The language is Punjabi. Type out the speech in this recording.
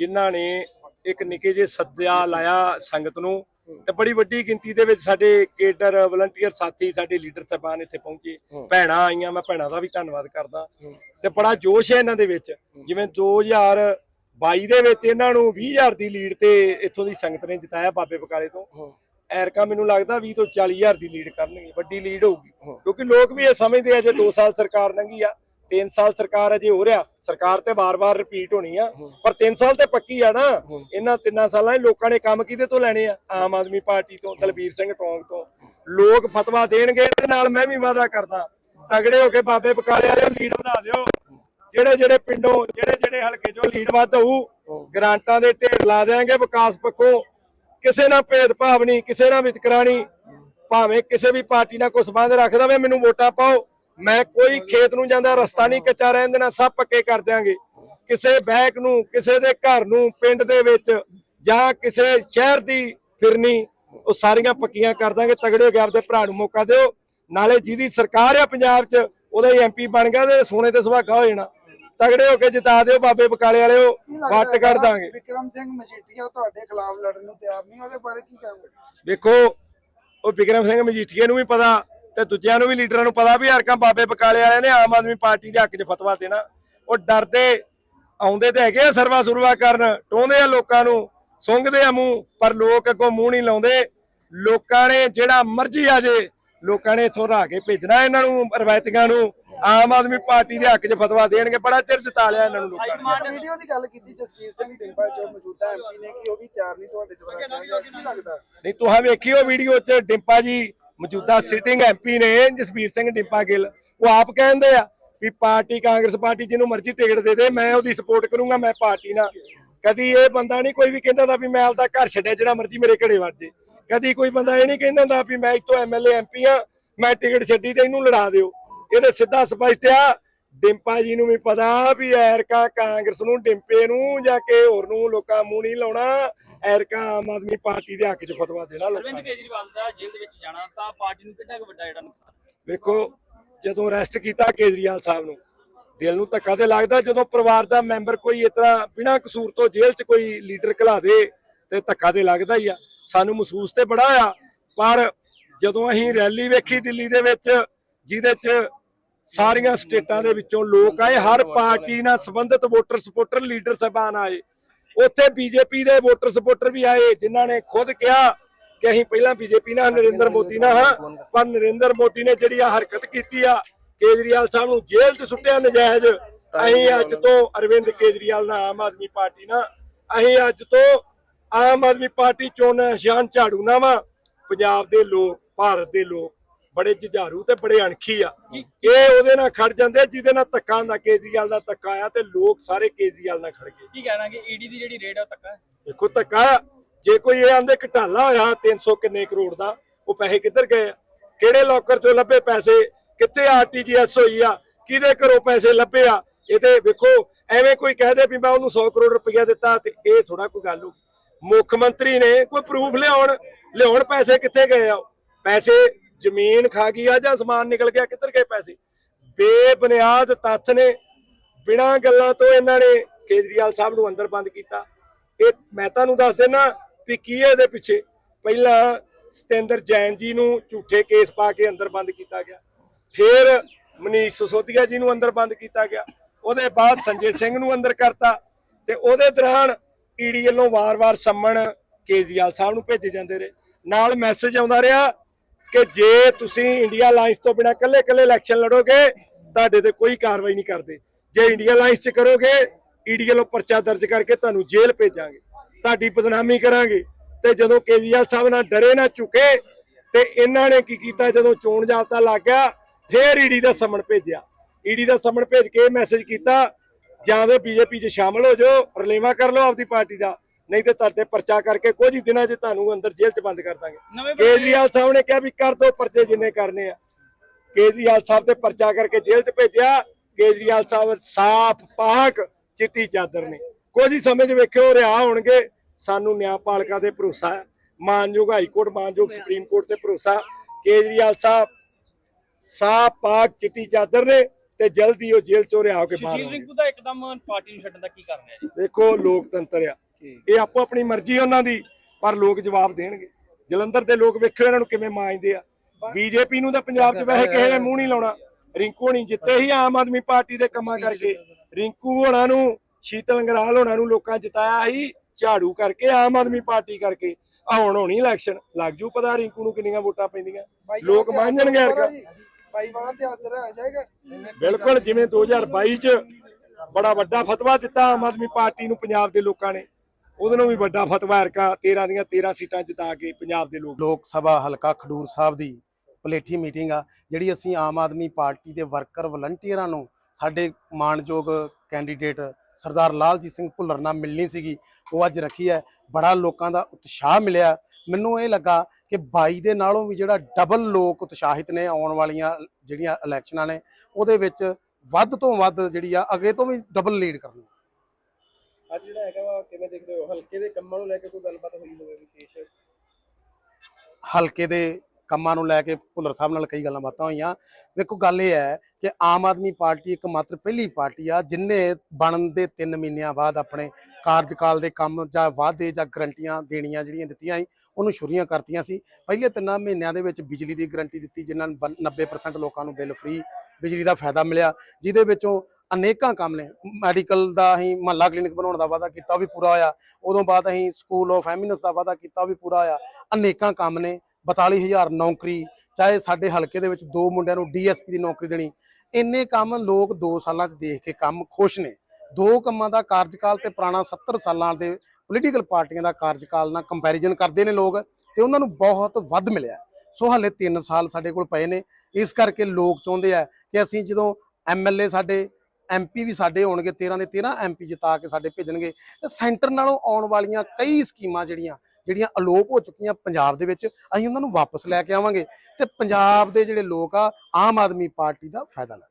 ਜਿਨ੍ਹਾਂ ਨੇ ਇੱਕ ਨਿੱਕੇ ਜਿਹੇ ਸੱਦਿਆ ਲਾਇਆ ਸੰਗਤ ਨੂੰ ਤੇ ਬੜੀ ਵੱਡੀ ਗਿਣਤੀ ਦੇ ਵਿੱਚ ਸਾਡੇ ਕੇਡਰ ਵਲੰਟੀਅਰ ਸਾਥੀ ਸਾਡੇ ਲੀਡਰ ਸਾਹਿਬਾਨ ਇੱਥੇ ਪਹੁੰਚੇ। ਭੈਣਾਂ ਆਈਆਂ ਮੈਂ ਭੈਣਾਂ ਦਾ ਵੀ ਧੰਨਵਾਦ ਕਰਦਾ। ਤੇ ਬੜਾ ਜੋਸ਼ ਹੈ ਇਹਨਾਂ ਦੇ ਵਿੱਚ ਜਿਵੇਂ 2022 ਦੇ ਵਿੱਚ ਇਹਨਾਂ ਨੂੰ 20000 ਦੀ ਲੀਡ ਤੇ ਇੱਥੋਂ ਦੀ ਸੰਗਤ ਨੇ ਜਿਤਾਇਆ ਬਾਬੇ ਬਕਾਲੇ ਤੋਂ। ਐਰਕਾ ਮੈਨੂੰ ਲੱਗਦਾ 20 ਤੋਂ 40000 ਦੀ ਲੀਡ ਕਰਨਗੇ ਵੱਡੀ ਲੀਡ ਹੋਊਗੀ। ਕਿਉਂਕਿ ਲੋਕ ਵੀ ਇਹ ਸਮਝਦੇ ਆ ਜੇ 2 ਸਾਲ ਸਰਕਾਰ ਲੰਘੀ ਆ 3 ਸਾਲ ਸਰਕਾਰ ਅਜੇ ਹੋ ਰਿਹਾ ਸਰਕਾਰ ਤੇ ਬਾਰ-ਬਾਰ ਰਿਪੀਟ ਹੋਣੀ ਆ। ਪਰ 3 ਸਾਲ ਤੇ ਪੱਕੀ ਆ ਨਾ। ਇਹਨਾਂ ਤਿੰਨਾਂ ਸਾਲਾਂ 'ਚ ਲੋਕਾਂ ਨੇ ਕੰਮ ਕਿਹਦੇ ਤੋਂ ਲੈਣੇ ਆ? ਆਮ ਆਦਮੀ ਪਾਰਟੀ ਤੋਂ ਦਲਬੀਰ ਸਿੰਘ ਟੌਂਗ ਤੋਂ। ਲੋਕ ਫਤਵਾ ਦੇਣਗੇ ਇਹਦੇ ਨਾਲ ਮੈਂ ਵੀ ਵਾਅਦਾ ਕਰਦਾ ਤਗੜੇ ਹੋ ਕੇ ਬਾਬੇ ਬਕਾਲੇ ਵਾਲਿਓ ਲੀਡ ਵਧਾ ਦਿਓ। ਜਿਹੜੇ ਜਿਹੜੇ ਪਿੰਡੋਂ ਜਿਹੜੇ ਜਿਹੜੇ ਹਲਕੇ 'ਚੋਂ ਲੀਡ ਵੱਧ ਹੋਊ ਗ੍ਰਾਂਟਾਂ ਦੇ ਢੇਰ ਲਾ ਦੇਾਂਗੇ ਵਿਕਾਸ ਪੱਖੋਂ। ਕਿਸੇ ਨਾਲ ਭੇਦਭਾਵ ਨਹੀਂ ਕਿਸੇ ਨਾਲ ਵਿਤਕਰਾ ਨਹੀਂ। ਭਾਵੇਂ ਕਿਸੇ ਵੀ ਪਾਰਟੀ ਨਾਲ ਕੋਈ ਸੰਬੰਧ ਰੱਖਦਾ ਵੇ ਮੈਨੂੰ ਵੋਟਾਂ ਪਾਓ। ਮੈਂ ਕੋਈ ਖੇਤ ਨੂੰ ਜਾਂਦਾ ਰਸਤਾ ਨਹੀਂ ਕੱਚਾ ਰਹਿਣ ਦੇਣਾ ਸਭ ਪੱਕੇ ਕਰ ਦਿਆਂਗੇ। ਕਿਸੇ ਬੈਕ ਨੂੰ ਕਿਸੇ ਦੇ ਘਰ ਨੂੰ ਪਿੰਡ ਦੇ ਵਿੱਚ ਜਾਂ ਕਿਸੇ ਸ਼ਹਿਰ ਦੀ ਫਿਰਨੀ ਉਹ ਸਾਰੀਆਂ ਪੱਕੀਆਂ ਕਰ ਦਾਂਗੇ ਤਗੜੇ ਹੋ ਕੇ ਆਪਦੇ ਭਰਾ ਨੂੰ ਮੌਕਾ ਦਿਓ। ਨਾਲੇ ਜਿਹਦੀ ਸਰਕਾਰ ਆ ਪੰਜਾਬ 'ਚ ਉਹਦਾ ਹੀ ਐਮਪੀ ਬਣ ਗਿਆ ਤੇ ਸੋਨੇ ਤੇ ਸੁਹਾਗਾ ਹੋ ਜਾਣਾ। ਤਗੜੇ ਹੋ ਕੇ ਜਿਤਾ ਦਿਓ ਬਾਬੇ ਬਕਾਲੇ ਵਾਲਿਓ ਵੱਟ ਕੱਢ ਦਾਂਗੇ ਵਿਕਰਮ ਸਿੰਘ ਮਜੀਠੀਆ ਤੁਹਾਡੇ ਖਿਲਾਫ ਲੜਨ ਨੂੰ ਤਿਆਰ ਨਹੀਂ ਉਹਦੇ ਬਾਰੇ ਕੀ ਕਹੋਗੇ? ਵੇਖੋ ਉਹ ਵਿਕਰਮ ਸਿੰਘ ਮਜੀਠੀਏ ਨੂੰ ਵੀ ਪਤਾ ਤੇ ਦੂਜਿਆਂ ਨੂੰ ਵੀ ਲੀਡਰਾਂ ਨੂੰ ਪਤਾ ਵੀ ਹਰਕਾਂ ਬਾਬੇ ਬਕਾਲੇ ਵਾਲਿਆਂ ਨੇ ਆਮ ਆਦਮੀ ਪਾਰਟੀ ਦੇ ਹੱਕ 'ਚ ਫਤਵਾ ਦੇਣਾ। ਉਹ ਡਰਦੇ ਆਉਂਦੇ ਤੇ ਹੈਗੇ ਆ ਸਰਵਾ ਸੁਰਵਾ ਕਰਨ ਟੋਂਦੇ ਆ ਲੋਕਾਂ ਨੂੰ ਸੁੰਘਦੇ ਆ ਮੂੰਹ ਪਰ ਲੋਕ ਅੱਗੋਂ ਮੂੰਹ ਨਹੀਂ ਲਾਉਂਦੇ। ਲੋਕਾਂ ਨੇ ਜਿਹੜਾ ਮਰਜ਼ੀ ਆ ਜੇ ਲੋਕਾਂ ਨੇ ਇਥੋਂ ਰਾ ਕੇ ਭੇਜਣਾ ਇਹਨਾਂ ਨੂੰ ਰਵਾਇਤੀਆਂ ਨੂੰ। ਆਮ ਆਦਮੀ ਪਾਰਟੀ ਦੇ ਹੱਕ 'ਚ ਫਤਵਾ ਦੇਣਗੇ ਬੜਾ ਚਿਰ ਜਿਤਾ ਲਿਆ ਇਹਨਾਂ ਨੂੰ ਲੋਕਾਂ ਨੇ। ਵੀਡੀਓ ਦੀ ਗੱਲ ਕੀਤੀ ਜਸਵੀਰ ਸਿੰਘ ਢਿੰਪਾ ਜੋ ਮੌਜੂਦਾ ਐਮਪੀ ਨੇ ਕਿ ਉਹ ਵੀ ਤਿਆਰ ਨਹੀਂ ਤੁਹਾਡੇ ਦੁਆਰਾ ਕੀ ਲੱਗਦਾ? ਨਹੀਂ ਤੁਸੀਂ ਵੇਖਿਓ ਵੀਡੀਓ 'ਚ ਡਿੰਪਾ ਜੀ ਮੌਜੂਦਾ ਸਿਟਿੰਗ ਐਮਪੀ ਨੇ ਜਸਬੀਰ ਸਿੰਘ ਡਿੰਪਾ ਗਿੱਲ, ਉਹ ਆਪ ਕਹਿੰਦੇ ਆ ਵੀ ਪਾਰਟੀ ਕਾਂਗਰਸ ਪਾਰਟੀ ਜਿਹਨੂੰ ਮਰਜ਼ੀ ਟਿਕਟ ਦੇ ਦੇ, ਮੈਂ ਉਹਦੀ ਸਪੋਰਟ ਕਰੂੰਗਾ, ਮੈਂ ਪਾਰਟੀ ਨਾਲ। ਕਦੀ ਇਹ ਬੰਦਾ ਨਹੀਂ ਕੋਈ ਵੀ ਕਹਿੰਦਾ ਦਾ ਵੀ ਮੈਂ ਆਪਦਾ ਘਰ ਛੱਡਿਆ, ਜਿਹੜਾ ਮਰਜ਼ੀ ਮੇਰੇ ਘੜੇ ਵੜ ਜੇ। ਕਦੀ ਕੋਈ ਬੰਦਾ ਇਹ ਨਹੀਂ ਕਹਿੰਦਾ ਹੁੰਦਾ ਵੀ ਮੈਂ ਇੱਥੋਂ ਐਮਐਲਏ ਐਮਪੀ ਆ, ਮੈਂ ਟਿਕਟ ਛੱਡੀ ਤੇ ਇਹਨੂੰ ਲੜਾ ਦਿਓ। ਇਹਦੇ ਸਿੱਧਾ ਸਪਸ਼ਟ ਆ ਡਿੰਪਾ ਜੀ ਨੂੰ ਵੀ ਪਤਾ ਵੀ ਐਰਕਾ ਕਾਂਗਰਸ ਨੂੰ ਡਿੰਪੇ ਨੂੰ ਜਾਂ ਕਿ ਹੋਰ ਨੂੰ ਲੋਕਾਂ ਮੂੰਹ ਨਹੀਂ ਲਾਉਣਾ। ਐਰਕਾ ਆਮ ਆਦਮੀ ਪਾਰਟੀ ਦੇ ਹੱਕ 'ਚ ਫਤਵਾ ਦੇਣਾ ਲੋਕਾਂ ਅਰਵਿੰਦ। ਕੇਜਰੀਵਾਲ ਦਾ ਜੇਲ੍ਹ ਦੇ ਵਿੱਚ ਜਾਣਾ ਤਾਂ ਪਾਰਟੀ ਨੂੰ ਕਿੰਨਾ ਕੁ ਵੱਡਾ ਜਿਹੜਾ ਨੁਕਸਾਨ? ਵੇਖੋ ਜਦੋਂ ਅਰੈਸਟ ਕੀਤਾ ਕੇਜਰੀਵਾਲ ਸਾਹਿਬ ਨੂੰ ਦਿਲ ਨੂੰ ਧੱਕਾ ਤੇ ਲੱਗਦਾ ਜਦੋਂ ਪਰਿਵਾਰ ਦਾ ਮੈਂਬਰ ਕੋਈ ਇਸ ਤਰ੍ਹਾਂ ਬਿਨਾਂ ਕਸੂਰ ਤੋਂ ਜੇਲ੍ਹ 'ਚ ਕੋਈ ਲੀਡਰ ਘਲਾ ਦੇ ਤੇ ਧੱਕਾ ਤੇ ਲੱਗਦਾ ਹੀ ਆ। ਸਾਨੂੰ ਮਹਿਸੂਸ ਤੇ ਬੜਾ ਆ ਪਰ ਜਦੋਂ ਅਸੀਂ ਰੈਲੀ ਵੇਖੀ ਦਿੱਲੀ ਦੇ ਵਿੱਚ ਜਿਹਦੇ 'ਚ ਸਾਰੀਆਂ ਸਟੇਟਾਂ ਦੇ ਵਿੱਚੋਂ ਲੋਕ ਆਏ, ਹਰ ਪਾਰਟੀ ਨਾਲ ਸੰਬੰਧਿਤ ਵੋਟਰ ਸਪੋਰਟਰ, ਲੀਡਰ ਸਭਾਨ ਆਏ। ਉੱਥੇ ਬੀਜੇਪੀ ਦੇ ਵੋਟਰ ਸਪੋਰਟਰ ਵੀ ਆਏ, ਜਿਨ੍ਹਾਂ ਨੇ ਖੁਦ ਕਿਹਾ ਕਿ ਅਸੀਂ ਪਹਿਲਾਂ ਬੀਜੇਪੀ ਨਾਲ ਨਰਿੰਦਰ ਮੋਦੀ ਨਾਲ ਹਾਂ, ਪਰ ਨਰਿੰਦਰ ਮੋਦੀ ਨੇ ਜਿਹੜੀ ਆ ਹਰਕਤ ਕੀਤੀ ਆ, ਕੇਜਰੀਵਾਲ ਸਾਹਿਬ ਨੂੰ ਜੇਲ੍ਹ 'ਚ ਸੁੱਟਿਆ ਨਜਾਇਜ਼। ਅਸੀਂ ਅੱਜ ਤੋਂ ਅਰਵਿੰਦ ਕੇਜਰੀਵਾਲ ਨਾਲ ਆਮ ਆਦਮੀ ਪਾਰਟੀ ਨਾਲ, ਅਸੀਂ ਅੱਜ ਤੋਂ ਆਮ ਆਦਮੀ ਪਾਰਟੀ ਚੋਣ ਨਿਸ਼ਾਨ ਝਾੜੂ ਨਾ ਵਾ। ਪੰਜਾਬ ਦੇ ਲੋਕ, ਭਾਰਤ ਦੇ ਲੋਕ। ਬੜੇ ਜੁਝਾਰੂ ਤੇ ਬੜੇ ਅਣਖੀ ਆ। ਇਹ ਉਹਦੇ ਨਾਲ ਖੜ ਜਾਂਦੇ ਜਿਹਦੇ ਨਾਲ ਧੱਕਾ ਹੁੰਦਾ ਕੇਜਰੀਵਾਲ ਦਾ ਧੱਕਾ ਆ ਤੇ ਲੋਕ ਸਾਰੇ ਕੇਜਰੀਵਾਲ ਨਾਲ ਖੜ ਗਏ। ਕੀ ਕਹਿਣਾ ਕਿ ਈਡੀ ਦੀ ਜਿਹੜੀ ਰੇਡ ਆ ਧੱਕਾ ਦੇਖੋ ਧੱਕਾ ਜੇ ਕੋਈ ਇਹ ਆਂਦੇ ਘਟਾਲਾ ਹੋਇਆ 300 ਕਿੰਨੇ ਕਰੋੜ ਦਾ ਉਹ ਪੈਸੇ ਕਿੱਧਰ ਗਏ ਆ? ਕਿਹੜੇ ਲੋਕਰ ਚੋਂ ਲੱਭੇ ਪੈਸੇ? ਕਿੱਥੇ ਆਰਟੀਜੀਐਸ ਹੋਈ ਆ? ਕਿਹਦੇ ਘਰੋਂ ਪੈਸੇ ਲੱਭੇ ਆ? ਇਹ ਤੇ ਵੇਖੋ ਐਵੇਂ ਕੋਈ ਕਹਿ ਦੇ ਵੀ ਮੈਂ ਉਹਨੂੰ 100 ਕਰੋੜ ਰੁਪਇਆ ਦਿੱਤਾ ਤੇ ਇਹ ਥੋੜਾ ਕੋਈ ਗੱਲ ਹੋ ਮੁੱਖ ਮੰਤਰੀ ਨੇ ਕੋਈ ਪ੍ਰੂਫ ਲਿਆਉਣ ਲਿਆਉਣ ਪੈਸੇ ਕਿੱਥੇ ਗਏ ਆ ਪੈਸੇ ਜ਼ਮੀਨ ਖਾ ਗਈ ਆ ਜਾਂ ਸਮਾਨ ਨਿਕਲ ਗਿਆ, ਕਿੱਧਰ ਗਏ ਪੈਸੇ? ਬੇਬੁਨਿਆਦ ਤੱਥ ਨੇ ਬਿਨਾਂ ਗੱਲਾਂ ਤੋਂ ਇਹਨਾਂ ਨੇ ਕੇਜਰੀਵਾਲ ਸਾਹਿਬ ਨੂੰ ਅੰਦਰ ਬੰਦ ਕੀਤਾ। ਇਹ ਮੈਂ ਤੁਹਾਨੂੰ ਦੱਸ ਦੇਣਾ ਵੀ ਕੀ ਇਹਦੇ ਪਿੱਛੇ। ਪਹਿਲਾਂ ਸਤਿੰਦਰ ਜੈਨ ਜੀ ਨੂੰ ਝੂਠੇ ਕੇਸ ਪਾ ਕੇ ਅੰਦਰ ਬੰਦ ਕੀਤਾ ਗਿਆ। ਫਿਰ ਮਨੀਸ਼ ਸਿਸੋਦੀਆ ਜੀ ਨੂੰ ਅੰਦਰ ਬੰਦ ਕੀਤਾ ਗਿਆ। ਉਹਦੇ ਬਾਅਦ ਸੰਜੇ ਸਿੰਘ ਨੂੰ ਅੰਦਰ ਕਰਤਾ ਤੇ ਉਹਦੇ ਦੌਰਾਨ ਈਡੀ ਵੱਲੋਂ ਵਾਰ-ਵਾਰ ਸੰਮਣ ਕੇਜਰੀਵਾਲ ਸਾਹਿਬ ਨੂੰ ਭੇਜੇ ਜਾਂਦੇ ਰਹੇ। ਨਾਲ ਮੈਸੇਜ ਆਉਂਦਾ ਰਿਹਾ ਕਿ ਜੇ ਤੁਸੀਂ ਇੰਡੀਆ ਲਾਈਨਸ ਤੋਂ ਬਿਨਾ ਕੱਲੇ-ਕੱਲੇ ਇਲੈਕਸ਼ਨ ਲੜੋਗੇ, ਤੁਹਾਡੇ ਤੇ ਕੋਈ ਕਾਰਵਾਈ ਨਹੀਂ ਕਰਦੇ। ਜੇ ਇੰਡੀਆ ਲਾਈਨਸ 'ਚ ਕਰੋਗੇ ਈਡੀ ਵੱਲੋਂ ਪਰਚਾ ਦਰਜ ਕਰਕੇ ਤੁਹਾਨੂੰ ਜੇਲ੍ਹ ਭੇਜਾਂਗੇ। ਤੁਹਾਡੀ ਬਦਨਾਮੀ ਕਰਾਂਗੇ। ਤੇ ਜਦੋਂ ਕੇਜਰੀਵਾਲ ਸਾਹਿਬ ਨਾਲ ਡਰੇ ਨਾ ਝੁਕੇ, ਤੇ ਇਹਨਾਂ ਨੇ ਕੀ ਕੀਤਾ? ਜਦੋਂ ਚੋਣ ਜਾਬਤਾ ਲੱਗ ਗਿਆ, ਫੇਰ ਈਡੀ ਦਾ ਸਮਨ ਭੇਜਿਆ। ਈਡੀ ਦਾ ਸਮਨ ਭੇਜ ਕੇ ਮੈਸੇਜ ਕੀਤਾ, ਜਾਂ ਤੇ ਬੀਜੇਪੀ 'ਚ ਸ਼ਾਮਲ ਹੋ ਜਾਓ, ਰਲੇਵਾ ਕਰ ਲਓ ਆਪਦੀ ਪਾਰਟੀ ਦਾ। ਨਹੀਂ ਤੇ ਤੁਹਾਡੇ ਪਰਚਾ ਕਰਕੇ ਕੁਝ ਹੀ ਦਿਨਾਂ 'ਚ ਤੁਹਾਨੂੰ ਅੰਦਰ ਜੇਲ੍ਹ 'ਚ ਬੰਦ ਕਰ ਦਾਂਗੇ। ਕੇਜਰੀਵਾਲ ਸਾਹਿਬ ਨੇ ਕਿਹਾ ਵੀ ਕਰ ਦੋ ਪਰਚੇ ਜਿੰਨੇ ਕਰਨੇ ਆ। ਕੇਜਰੀਵਾਲ ਸਾਹਿਬ ਤੇ ਪਰਚਾ ਕਰਕੇ ਜੇਲ੍ਹ 'ਚ ਭੇਜਿਆ। ਕੇਜਰੀਵਾਲ ਸਾਹਿਬ ਸਾਫ਼ ਪਾਕ ਚਿੱਟੀ ਚਾਦਰ ਨੇ। ਕੁਝ ਹੀ ਸਮੇਂ 'ਚ ਵੇਖਿਓ ਰਿਹਾ ਹੋਣਗੇ। ਸਾਨੂੰ ਨਿਆਂਪਾਲਿਕਾ ਤੇ ਭਰੋਸਾ ਹੈ। ਮਾਨਯੋਗ ਹਾਈ ਕੋਰਟ ਮਾਨਯੋਗ ਸੁਪਰੀਮ ਕੋਰਟ ਤੇ ਭਰੋਸਾ। ਕੇਜਰੀਵਾਲ ਸਾਹਿਬ ਸਾਫ਼ ਪਾਕ ਚਿੱਟੀ ਚਾਦਰ ਨੇ ਤੇ ਜਲਦੀ ਉਹ ਜੇਲ੍ਹ ਚੋਂ ਰਿਹਾ ਹੋ ਕੇ ਬਾਹਰ ਸੁਸ਼ੀਲ ਰਿੰਕੂ ਦਾ ਇੱਕਦਮ ਪਾਰਟੀ ਨੂੰ ਛੱਡਣ ਦਾ ਕੀ ਕਾਰਨ ਹੈ ਜੀ? ਦੇਖੋ ਲੋਕਤੰਤਰ ਆ। ਇਹ ਆਪੋ ਆਪਣੀ ਮਰਜ਼ੀ ਉਹਨਾਂ ਦੀ ਪਰ ਲੋਕ ਜਵਾਬ ਦੇਣਗੇ। ਜਲੰਧਰ ਦੇ ਲੋਕ ਵੇਖੋ ਇਹਨਾਂ ਨੂੰ ਕਿਵੇਂ ਮਾਂਜਦੇ ਆ। ਬੀਜੇਪੀ ਨੂੰ ਤਾਂ ਪੰਜਾਬ 'ਚ ਵੈਸੇ ਕਿਸੇ ਨੇ ਮੂੰਹ ਨਹੀਂ ਲਾਉਣਾ। ਰਿੰਕੂ ਹੋਣੀ ਜਿੱਤੇ ਹੀ ਆਮ ਆਦਮੀ ਪਾਰਟੀ ਦੇ ਕੰਮਾਂ ਕਰਕੇ। ਰਿੰਕੂ ਹੋਣਾ ਨੂੰ ਸ਼ੀਤਲ ਅੰਗਰਾਲ ਹੋਣਾ ਨੂੰ ਲੋਕਾਂ ਜਿਤਾਇਆ ਸੀ ਝਾੜੂ ਕਰਕੇ ਆਮ ਆਦਮੀ ਪਾਰਟੀ ਕਰਕੇ। ਆ ਹੁਣ ਹੋਣੀ ਇਲੈਕਸ਼ਨ ਲੱਗ ਜੂ ਪਤਾ ਰਿੰਕੂ ਨੂੰ ਕਿੰਨੀਆਂ ਵੋਟਾਂ ਪੈਂਦੀਆਂ। ਲੋਕ ਮੰਨਣਗੇ। ਜੀ। ਬਾਈ ਵਾਲਾ ਤੇ ਅੰਦਰ ਆ ਜਾਏਗਾ ਬਿਲਕੁਲ ਜਿਵੇਂ 2022 ਚ ਬੜਾ ਵੱਡਾ ਫਤਵਾ ਦਿੱਤਾ ਆਮ ਆਦਮੀ ਪਾਰਟੀ ਨੂੰ ਪੰਜਾਬ ਦੇ ਲੋਕਾਂ ਨੇ। ਉਹਦੇ ਨੂੰ ਵੀ ਵੱਡਾ ਫਤਵਾ ਹਰਕਾ 13 ਦੀਆਂ 13 ਸੀਟਾਂ ਜਿਤਾ ਕੇ ਪੰਜਾਬ ਦੇ ਲੋਕ ਲੋਕ ਸਭਾ ਹਲਕਾ ਖਡੂਰ ਸਾਹਿਬ ਦੀ ਪਲੇਠੀ ਮੀਟਿੰਗ ਆ, ਜਿਹੜੀ ਅਸੀਂ ਆਮ ਆਦਮੀ ਪਾਰਟੀ ਦੇ ਵਰਕਰ ਵਲੰਟੀਅਰਾਂ ਨੂੰ ਸਾਡੇ ਮਾਣਯੋਗ ਕੈਂਡੀਡੇਟ ਸਰਦਾਰ ਲਾਲਜੀਤ ਸਿੰਘ ਭੁੱਲਰ ਨਾਲ ਮਿਲਣੀ ਸੀਗੀ, ਉਹ ਅੱਜ ਰੱਖੀ ਹੈ। ਬੜਾ ਲੋਕਾਂ ਦਾ ਉਤਸ਼ਾਹ ਮਿਲਿਆ। ਮੈਨੂੰ ਇਹ ਲੱਗਾ ਕਿ 22 ਦੇ ਨਾਲੋਂ ਵੀ ਜਿਹੜਾ ਡਬਲ ਲੋਕ ਉਤਸ਼ਾਹਿਤ ਨੇ ਆਉਣ ਵਾਲੀਆਂ ਜਿਹੜੀਆਂ ਇਲੈਕਸ਼ਨਾਂ ਨੇ, ਉਹਦੇ ਵਿੱਚ ਵੱਧ ਤੋਂ ਵੱਧ ਜਿਹੜੀ ਆ, ਅੱਗੇ ਤੋਂ ਵੀ ਡਬਲ ਲੀਡ ਕਰਨੀ ਅੱਜ ਜਿਹੜਾ ਹੈਗਾ ਵਾ, ਕਿਵੇਂ ਦੇਖਦੇ ਹੋ? ਹਲਕੇ ਦੇ ਕੰਮਾਂ ਨੂੰ ਲੈ ਕੇ ਕੋਈ ਗੱਲਬਾਤ ਹੋਈ ਹੋਵੇ ਵਿਸ਼ੇਸ਼? ਹਲਕੇ ਦੇ ਕੰਮਾਂ ਨੂੰ ਲੈ ਕੇ ਭੁੱਲਰ ਸਾਹਿਬ ਨਾਲ ਕਈ ਗੱਲਾਂ ਬਾਤਾਂ ਹੋਈਆਂ। ਵੇਖੋ, ਗੱਲ ਇਹ ਹੈ ਕਿ ਆਮ ਆਦਮੀ ਪਾਰਟੀ ਇੱਕ ਮਾਤਰ ਪਹਿਲੀ ਪਾਰਟੀ ਆ, ਜਿਨੇ ਬਣਨ ਦੇ 3 ਮਹੀਨਿਆਂ ਬਾਅਦ ਆਪਣੇ ਕਾਰਜਕਾਲ ਦੇ ਕੰਮ ਜਾਂ ਵਾਅਦੇ ਜਾਂ ਗਰੰਟੀਆਂ ਦੇਣੀਆਂ ਜਿਹੜੀਆਂ ਦਿੱਤੀਆਂ ਸੀ, ਉਹਨੂੰ ਸ਼ੁਰੀਆਂ ਕਰਤੀਆਂ ਸੀ। ਪਹਿਲੇ ਤਿੰਨਾਂ ਮਹੀਨਿਆਂ ਦੇ ਵਿੱਚ ਬਿਜਲੀ ਦੀ ਗਰੰਟੀ ਦਿੱਤੀ, ਜਿਨ੍ਹਾਂ ਨੂੰ ਬਨ- 90% ਲੋਕਾਂ ਨੂੰ ਬਿੱਲ ਫ੍ਰੀ ਬਿਜਲੀ ਦਾ ਫਾਇਦਾ ਮਿਲਿਆ, ਜਿਹਦੇ ਵਿੱਚੋਂ ਅਨੇਕਾਂ ਕੰਮ ਨੇ। ਮੈਡੀਕਲ ਦਾ ਅਸੀਂ ਮਹੱਲਾ ਕਲੀਨਿਕ ਬਣਾਉਣ ਦਾ ਵਾਅਦਾ ਕੀਤਾ ਵੀ ਪੂਰਾ ਹੋਇਆ। ਉਦੋਂ ਬਾਅਦ ਅਸੀਂ ਸਕੂਲ ਆਫ ਐਮਿਨੈਂਸ ਦਾ ਵਾਅਦਾ ਕੀਤਾ ਵੀ ਪੂਰਾ ਹੋਇਆ। ਅਨੇਕਾਂ ਕੰਮ ਨੇ 42000 ਨੌਕਰੀ, ਚਾਹੇ ਸਾਡੇ ਹਲਕੇ ਦੇ ਵਿੱਚ ਦੋ ਮੁੰਡਿਆਂ ਨੂੰ ਡੀਐਸਪੀ ਦੀ ਨੌਕਰੀ ਦੇਣੀ। ਇੰਨੇ ਕੰਮ ਲੋਕ 2 ਸਾਲਾਂ 'ਚ ਦੇਖ ਕੇ ਕੰਮ ਖੁਸ਼ ਨੇ। ਦੋ ਕੰਮਾਂ ਦਾ ਕਾਰਜਕਾਲ ਤੇ ਪੁਰਾਣਾ 70 ਸਾਲਾਂ ਦੇ ਪੋਲੀਟੀਕਲ ਪਾਰਟੀਆਂ ਦਾ ਕਾਰਜਕਾਲ ਨਾਲ ਕੰਪੈਰੀਜ਼ਨ ਕਰਦੇ ਨੇ ਲੋਕ ਤੇ ਉਹਨਾਂ ਨੂੰ ਬਹੁਤ ਵੱਧ ਮਿਲਿਆ। ਸੋ ਹਾਲੇ 3 ਸਾਲ ਸਾਡੇ ਕੋਲ ਪਏ ਨੇ। ਇਸ ਕਰਕੇ ਲੋਕ ਚਾਹੁੰਦੇ ਆ ਕਿ ਅਸੀਂ ਜਦੋਂ ਐਮਐਲਏ ਸਾਡੇ ਐਮਪੀ ਵੀ ਸਾਡੇ ਹੋਣਗੇ 13 ਦੇ 13 ਐਮਪੀ ਜਿਤਾ ਕੇ ਸਾਡੇ ਭੇਜਣਗੇ। ਤੇ ਸੈਂਟਰ ਨਾਲੋਂ ਆਉਣ ਵਾਲੀਆਂ ਕਈ ਸਕੀਮਾਂ ਜਿਹੜੀਆਂ ਜਿਹੜੀਆਂ ਅਲੋਪ ਹੋ ਚੁੱਕੀਆਂ ਪੰਜਾਬ ਦੇ ਵਿੱਚ, ਅਸੀਂ ਉਹਨਾਂ ਨੂੰ ਵਾਪਸ ਲੈ ਕੇ ਆਵਾਂਗੇ। ਤੇ ਪੰਜਾਬ ਦੇ ਜਿਹੜੇ ਲੋਕ ਆ, ਆਮ ਆਦਮੀ ਪਾਰਟੀ ਦਾ ਫਾਇਦਾ ਲੈ